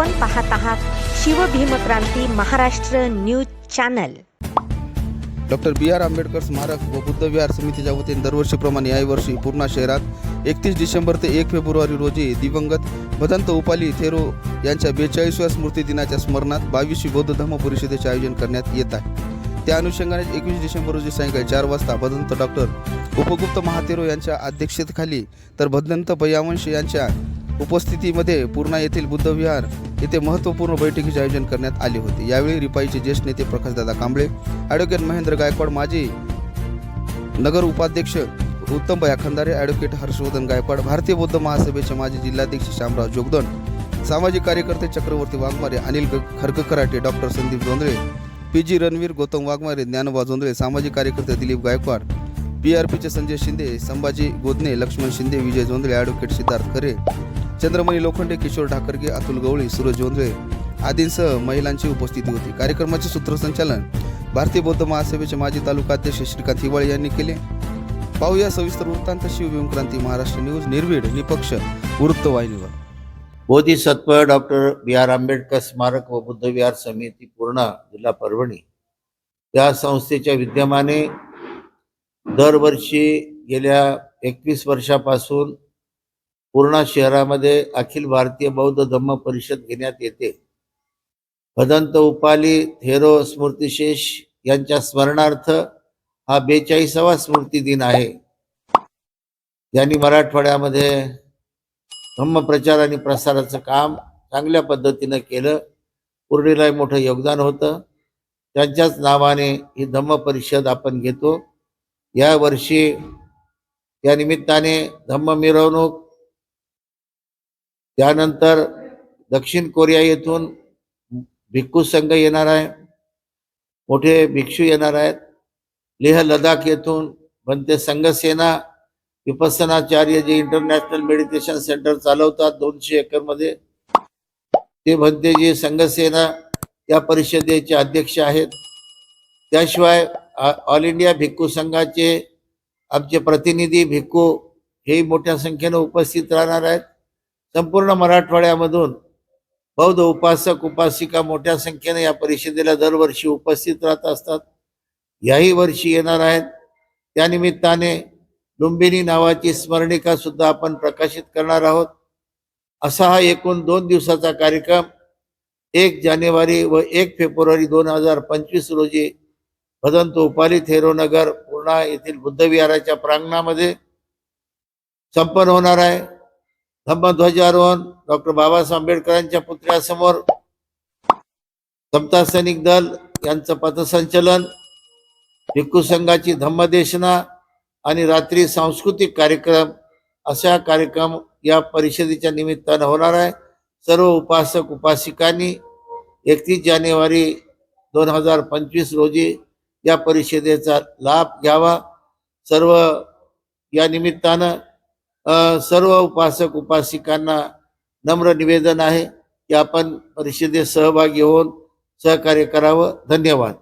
आपण पाहत आहात Shivbhimkranti Maharashtra news channel. Doctor B R Ambedkar स्मारक व बुद्ध विहार समितीच्या वतीने दरवर्षीप्रमाणे याही पूर्णा शहरात एकतीस डिसेंबर ते एक फेब्रुवारी रोजी दिवंगत भदंत उपाली थेरो यांच्या बेचाळीसव्या स्मृती दिनाच्या स्मरणात बावीसशी बौद्ध धर्म परिषदेचे आयोजन करण्यात येत आहे. त्या अनुषंगाने एकवीस डिसेंबर रोजी सायंकाळी चार वाजता भदंत डॉक्टर उपगुप्त महातेरो यांच्या अध्यक्षतेखाली तर भदंत पयावंश यांच्या उपस्थितीमध्ये पूर्णा येथील बुद्ध विहार येथे महत्त्वपूर्ण बैठकीचे आयोजन करण्यात आले होते. यावेळी रिपाईचे ज्येष्ठ नेते प्रकाशदादा कांबळे ॲडव्होकेट महेंद्र गायकवाड माजी नगर उपाध्यक्ष उत्तमबाई खंदारे ॲडव्होकेट हर्षवर्धन गायकवाड भारतीय बौद्ध महासभेचे माजी जिल्हाध्यक्ष श्यामराव जोगदन सामाजिक कार्यकर्ते चक्रवर्ती वाघमारे अनिल ग- खरककराटे doctor Sandeep Jondhale P G Ranveer Gautam Waghmare Dnyanoba Jondhale सामाजिक कार्यकर्ते दिलीप गायकवाड पी आर पीचे संजय शिंदे संभाजी गोदने लक्ष्मण शिंदे विजय जोंधळे ॲडव्होकेट सिद्धार्थ खरे चंद्रमणी लोखंडे किशोर ठाकरगे अतुल गवळी सूरज जोंधळे आदींसह महिलांची उपस्थिती होती. कार्यक्रमाचे सूत्रसंचालन भारतीय बौद्ध महासभेचे माजी तालुकाध्यक्ष श्रीकांत हिवाळे यांनी केले. पाहूया सविस्तर वृत्तांत. शिवभीमक्रांती महाराष्ट्र न्यूज निर्भीड निपक्ष वृत्तवाहिनीवर Bodhisattva doctor B R Ambedkar स्मारक व बुद्ध विहार समिती पूर्णा जिल्हा परभणी. या संस्थेच्या विद्यमाने दरवर्षी गेल्या एकवीस वर्षापासून पूर्णा शहरामध्ये अखिल भारतीय बौद्ध धम्म परिषद घेण्यात येते. भदंत उपाली थेरो स्मृतिशेष यांच्या स्मरणार्थ हा बेचाळीसावा स्मृती दिन आहे. यांनी मराठवाड्यामध्ये धम्मप्रचार आणि प्रसाराचं काम चांगल्या पद्धतीनं केलं. पूर्णीला मोठं योगदान होतं. त्यांच्याच नावाने ही धम्म परिषद आपण घेतो. या वर्षी या निमित्ताने धम्म मिरवणूक त्यानंतर दक्षिण कोरिया येथून भिक्खू संघ येणार आहे मोठे भिक्षू येणार आहेत. लेह लडाख येथून बनते संघसेना विपसनाचार्य जे इंटरनॅशनल मेडिटेशन सेंटर चालवतात दोनशे एकरमध्ये ते म्हणते जे संघसेना या परिषदेचे अध्यक्ष आहेत. त्याशिवाय ऑल इंडिया भिक्खू संघाचे आमचे प्रतिनिधी भिक्खू हेही मोठ्या संख्येनं उपस्थित राहणार आहेत. संपूर्ण मराठवाड्यामधून बौद्ध उपासक उपासिका मोठ्या संख्येने या परिषदेला दरवर्षी उपस्थित राहत असतात. याही वर्षी येणार आहेत. त्यानिमित्ताने लुंबिनी नावाची स्मरणिका सुद्धा आपण प्रकाशित करणार आहोत. असा हा एकूण दोन दिवसाचा कार्यक्रम एक जानेवारी व एक फेब्रुवारी दोन हजार पंचवीस रोजी भदंत उपाली थेरोनगर पूर्णा येथील बुद्धविहाराच्या प्रांगणामध्ये संपन्न होणार आहे. धम्मध्वजारोहण डॉक्टर बाबासाहेब आंबेडकरांच्या पुतळ्यासमोर समता सैनिक दल यांचं पथसंचलन भिक्खू संघाची धम्मदेशना आणि रात्री सांस्कृतिक कार्यक्रम अशा कार्यक्रम या परिषदेच्या निमित्तानं होणार आहे. सर्व उपासक उपासिकांनी एकतीस जानेवारी दोन हजार पंचवीस रोजी या परिषदेचा लाभ घ्यावा. सर्व या निमित्तानं सर्व उपासक उपासिकांना नम्र निवेदन आहे की आपण परिषदेत सहभागी होऊन सहकार्य करावं. धन्यवाद.